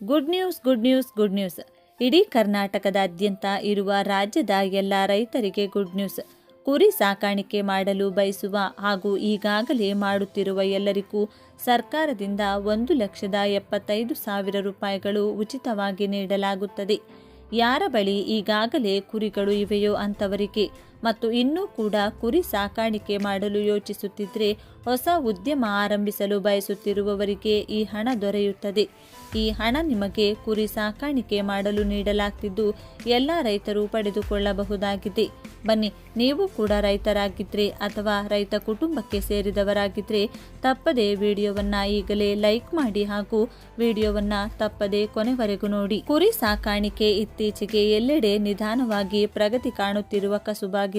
Good news good news good news ಇಡೀ ಕರ್ನಾಟಕದಾದ್ಯಂತ ಇರುವ ರಾಜ್ಯದ ಎಲ್ಲ ರೈತರಿಗೆ ಗುಡ್ ನ್ಯೂಸ್ ಕುರಿ ಸಾಕಾಣಿಕೆ ಮಾಡಲು ಬಯಸುವ ಹಾಗೂ ಈಗಾಗಲೇ ಮಾಡುತ್ತಿರುವ ಎಲ್ಲರಿಗೂ ಸರ್ಕಾರದಿಂದ ಒಂದು ಲಕ್ಷದ ಎಪ್ಪತ್ತೈದು ಸಾವಿರ ರೂಪಾಯಿಗಳು ಉಚಿತವಾಗಿ ನೀಡಲಾಗುತ್ತದೆ. ಯಾರ ಬಳಿ ಈಗಾಗಲೇ ಕುರಿಗಳು ಇವೆಯೋ ಅಂಥವರಿಗೆ ಮತ್ತು ಇನ್ನೂ ಕೂಡ ಕುರಿ ಸಾಕಾಣಿಕೆ ಮಾಡಲು ಯೋಚಿಸುತ್ತಿದ್ದರೆ ಹೊಸ ಉದ್ಯಮ ಆರಂಭಿಸಲು ಬಯಸುತ್ತಿರುವವರಿಗೆ ಈ ಹಣ ದೊರೆಯುತ್ತದೆ. ಈ ಹಣ ನಿಮಗೆ ಕುರಿ ಸಾಕಾಣಿಕೆ ಮಾಡಲು ನೀಡಲಾಗ್ತಿದ್ದು ಎಲ್ಲ ರೈತರು ಪಡೆದುಕೊಳ್ಳಬಹುದಾಗಿದೆ. ಬನ್ನಿ, ನೀವು ಕೂಡ ರೈತರಾಗಿದ್ದರೆ ಅಥವಾ ರೈತ ಕುಟುಂಬಕ್ಕೆ ಸೇರಿದವರಾಗಿದ್ದರೆ ತಪ್ಪದೇ ವಿಡಿಯೋವನ್ನು ಈಗಲೇ ಲೈಕ್ ಮಾಡಿ ಹಾಗೂ ವಿಡಿಯೋವನ್ನು ತಪ್ಪದೇ ಕೊನೆವರೆಗೂ ನೋಡಿ. ಕುರಿ ಸಾಕಾಣಿಕೆ ಇತ್ತೀಚೆಗೆ ಎಲ್ಲೆಡೆ ನಿಧಾನವಾಗಿ ಪ್ರಗತಿ ಕಾಣುತ್ತಿರುವ ಕಸುಬಾಗಿದೆ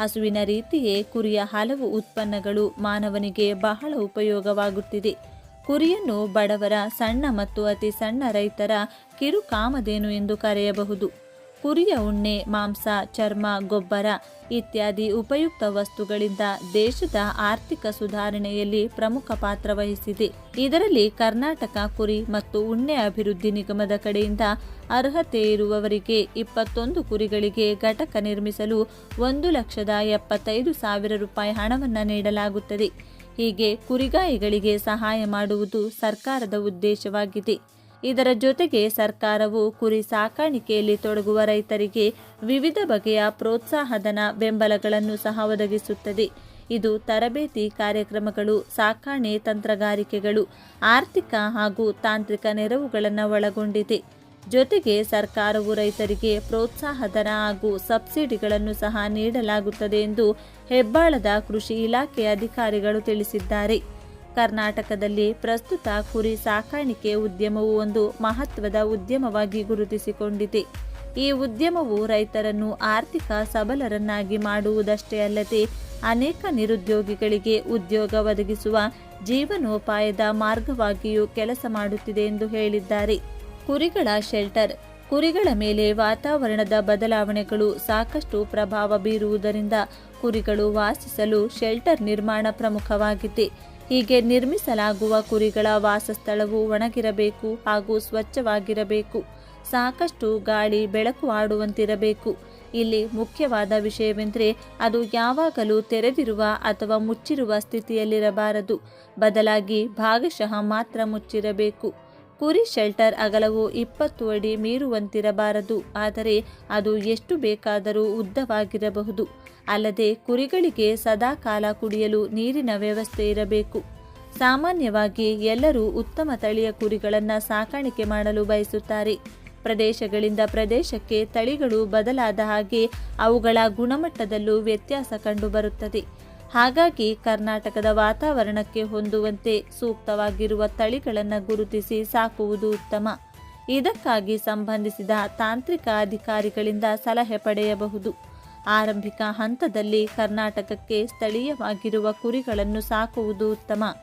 ಹಸುವಿನ ರೀತಿಯೇ ಕುರಿಯ ಹಲವು ಉತ್ಪನ್ನಗಳು ಮಾನವನಿಗೆ ಬಹಳ ಉಪಯೋಗವಾಗುತ್ತಿದೆ. ಕುರಿಯನ್ನು ಬಡವರ, ಸಣ್ಣ ಮತ್ತು ಅತಿ ಸಣ್ಣ ರೈತರ ಕಿರು ಕಾಮಧೇನು ಎಂದು ಕರೆಯಬಹುದು. ಕುರಿಯ ಉಣ್ಣೆ, ಮಾಂಸ, ಚರ್ಮ, ಗೊಬ್ಬರ ಇತ್ಯಾದಿ ಉಪಯುಕ್ತ ವಸ್ತುಗಳಿಂದ ದೇಶದ ಆರ್ಥಿಕ ಸುಧಾರಣೆಯಲ್ಲಿ ಪ್ರಮುಖ ಪಾತ್ರ ವಹಿಸಿದೆ. ಇದರಲ್ಲಿ ಕರ್ನಾಟಕ ಕುರಿ ಮತ್ತು ಉಣ್ಣೆ ಅಭಿವೃದ್ಧಿ ನಿಗಮದ ಕಡೆಯಿಂದ ಅರ್ಹತೆ ಇರುವವರಿಗೆ ಇಪ್ಪತ್ತೊಂದು ಕುರಿಗಳಿಗೆ ಘಟಕ ನಿರ್ಮಿಸಲು ಒಂದು ಲಕ್ಷದ ಎಪ್ಪತ್ತೈದು ಸಾವಿರ ರೂಪಾಯಿ ಹಣವನ್ನು ನೀಡಲಾಗುತ್ತದೆ. ಹೀಗೆ ಕುರಿಗಾಯಿಗಳಿಗೆ ಸಹಾಯ ಮಾಡುವುದು ಸರ್ಕಾರದ ಉದ್ದೇಶವಾಗಿದೆ. ಇದರ ಜೊತೆಗೆ ಸರ್ಕಾರವು ಕುರಿ ಸಾಕಾಣಿಕೆಯಲ್ಲಿ ತೊಡಗುವ ರೈತರಿಗೆ ವಿವಿಧ ಬಗೆಯ ಪ್ರೋತ್ಸಾಹಧನ ಬೆಂಬಲಗಳನ್ನು ಸಹ ಒದಗಿಸುತ್ತದೆ. ಇದು ತರಬೇತಿ ಕಾರ್ಯಕ್ರಮಗಳು, ಸಾಕಾಣೆ ತಂತ್ರಗಾರಿಕೆಗಳು, ಆರ್ಥಿಕ ಹಾಗೂ ತಾಂತ್ರಿಕ ನೆರವುಗಳನ್ನು ಒಳಗೊಂಡಿದೆ. ಜೊತೆಗೆ ಸರ್ಕಾರವು ರೈತರಿಗೆ ಪ್ರೋತ್ಸಾಹಧನ ಹಾಗೂ ಸಬ್ಸಿಡಿಗಳನ್ನು ಸಹ ನೀಡಲಾಗುತ್ತದೆ ಎಂದು ಹೆಬ್ಬಾಳದ ಕೃಷಿ ಇಲಾಖೆ ಅಧಿಕಾರಿಗಳು ತಿಳಿಸಿದ್ದಾರೆ. ಕರ್ನಾಟಕದಲ್ಲಿ ಪ್ರಸ್ತುತ ಕುರಿ ಸಾಕಾಣಿಕೆ ಉದ್ಯಮವು ಒಂದು ಮಹತ್ವದ ಉದ್ಯಮವಾಗಿ ಗುರುತಿಸಿಕೊಂಡಿದೆ. ಈ ಉದ್ಯಮವು ರೈತರನ್ನು ಆರ್ಥಿಕ ಸಬಲರನ್ನಾಗಿ ಮಾಡುವುದಷ್ಟೇ ಅಲ್ಲದೆ ಅನೇಕ ನಿರುದ್ಯೋಗಿಗಳಿಗೆ ಉದ್ಯೋಗ ಒದಗಿಸುವ ಜೀವನೋಪಾಯದ ಮಾರ್ಗವಾಗಿಯೂ ಕೆಲಸ ಮಾಡುತ್ತಿದೆ ಎಂದು ಹೇಳಿದ್ದಾರೆ. ಕುರಿಗಳ ಶೆಲ್ಟರ್, ಕುರಿಗಳ ಮೇಲೆ ವಾತಾವರಣದ ಬದಲಾವಣೆಗಳು ಸಾಕಷ್ಟು ಪ್ರಭಾವ ಬೀರುವುದರಿಂದ ಕುರಿಗಳು ವಾಸಿಸಲು ಶೆಲ್ಟರ್ ನಿರ್ಮಾಣ ಪ್ರಮುಖವಾಗಿದೆ. ಹೀಗೆ ನಿರ್ಮಿಸಲಾಗುವ ಕುರಿಗಳ ವಾಸಸ್ಥಳವು ಒಣಗಿರಬೇಕು ಹಾಗೂ ಸ್ವಚ್ಛವಾಗಿರಬೇಕು. ಸಾಕಷ್ಟು ಗಾಳಿ, ಬೆಳಕು ಆಡುವಂತಿರಬೇಕು. ಇಲ್ಲಿ ಮುಖ್ಯವಾದ ವಿಷಯವೆಂದರೆ ಅದು ಯಾವಾಗಲೂ ತೆರೆದಿರುವ ಅಥವಾ ಮುಚ್ಚಿರುವ ಸ್ಥಿತಿಯಲ್ಲಿರಬಾರದು. ಬದಲಾಗಿ ಭಾಗಶಃ ಮಾತ್ರ ಮುಚ್ಚಿರಬೇಕು. ಕುರಿ ಶೆಲ್ಟರ್ ಅಗಲವು ಇಪ್ಪತ್ತು ಅಡಿ ಮೀರುವಂತಿರಬಾರದು. ಆದರೆ ಅದು ಎಷ್ಟು ಬೇಕಾದರೂ ಉದ್ದವಾಗಿರಬಹುದು. ಅಲ್ಲದೆ ಕುರಿಗಳಿಗೆ ಸದಾಕಾಲ ಕುಡಿಯಲು ನೀರಿನ ವ್ಯವಸ್ಥೆ ಇರಬೇಕು. ಸಾಮಾನ್ಯವಾಗಿ ಎಲ್ಲರೂ ಉತ್ತಮ ತಳಿಯ ಕುರಿಗಳನ್ನು ಸಾಕಾಣಿಕೆ ಮಾಡಲು ಬಯಸುತ್ತಾರೆ. ಪ್ರದೇಶಗಳಿಂದ ಪ್ರದೇಶಕ್ಕೆ ತಳಿಗಳು ಬದಲಾದ ಹಾಗೆ ಅವುಗಳ ಗುಣಮಟ್ಟದಲ್ಲೂ ವ್ಯತ್ಯಾಸ ಕಂಡುಬರುತ್ತದೆ. ಹಾಗಾಗಿ ಕರ್ನಾಟಕದ ವಾತಾವರಣಕ್ಕೆ ಹೊಂದುವಂತೆ ಸೂಕ್ತವಾಗಿರುವ ತಳಿಗಳನ್ನು ಗುರುತಿಸಿ ಸಾಕುವುದು ಉತ್ತಮ. ಇದಕ್ಕಾಗಿ ಸಂಬಂಧಿಸಿದ ತಾಂತ್ರಿಕ ಅಧಿಕಾರಿಗಳಿಂದ ಸಲಹೆ ಪಡೆಯಬಹುದು. ಆರಂಭಿಕ ಹಂತದಲ್ಲಿ ಕರ್ನಾಟಕಕ್ಕೆ ಸ್ಥಳೀಯವಾಗಿರುವ ಕುರಿಗಳನ್ನು ಸಾಕುವುದು ಉತ್ತಮ.